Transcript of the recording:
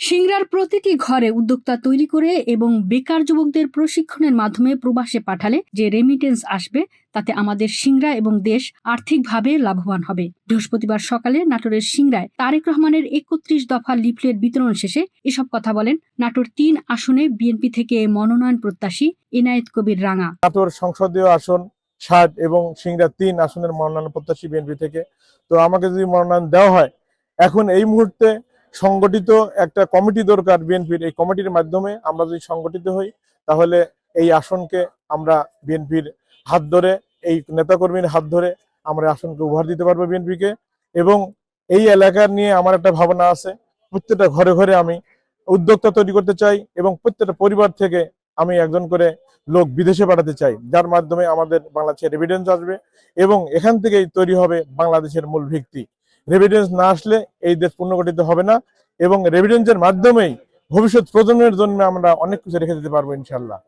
সিংড়ার প্রতিটি ঘরে উদ্যোক্তা তৈরি করে এবং বেকার যুবকদের প্রশিক্ষণের মাধ্যমে প্রবাসে পাঠালে যে রেমিটেন্স আসবে, তাতে আমাদের সিংড়া এবং দেশ আর্থিকভাবে লাভবান হবে। বৃহস্পতিবার সকালে নাটোরের সিংড়ায় তারেক রহমানের একত্রিশ দফা লিফলেট বিতরণ শেষে এসব কথা বলেন নাটোর তিন আসনে বিএনপি থেকে মনোনয়ন প্রত্যাশী ইনায়েত কবির রাঙা। নাটোর সংসদীয় আসন ষাট এবং সিংড়া তিন আসনের মনোনয়ন প্রত্যাশী বিএনপি থেকে। তো আমাকে যদি মনোনয়ন দেওয়া হয়, এখন এই মুহূর্তে সংগঠিত একটা কমিটি দরকার বিএনপির। এই কমিটির মাধ্যমে আমরা যদি সংগঠিত হই, তাহলে এই আসনকে আমরা বিএনপির হাত ধরে, এই নেতাকর্মীর হাত ধরে আমরা আসনকে উপহার দিতে পারব বিএনপিকে। এবং এই এলাকার নিয়ে আমার একটা ভাবনা আছে, প্রত্যেকটা ঘরে ঘরে আমি উদ্যোক্তা তৈরি করতে চাই এবং প্রত্যেকটা পরিবার থেকে আমি একজন করে লোক বিদেশে পাঠাতে চাই। যার মাধ্যমে আমাদের বাংলাদেশের রেভিডেন্স আসবে এবং এখান থেকেই তৈরি হবে বাংলাদেশের মূল ভিত্তি। রেভিডেন্স না আসলে এই দেশ পুনর্গঠিত হবে না এবং রেভিডেন্সের মাধ্যমেই ভবিষ্যৎ প্রজন্মের জন্য আমরা অনেক কিছু রেখে দিতে পারব ইনশাল্লাহ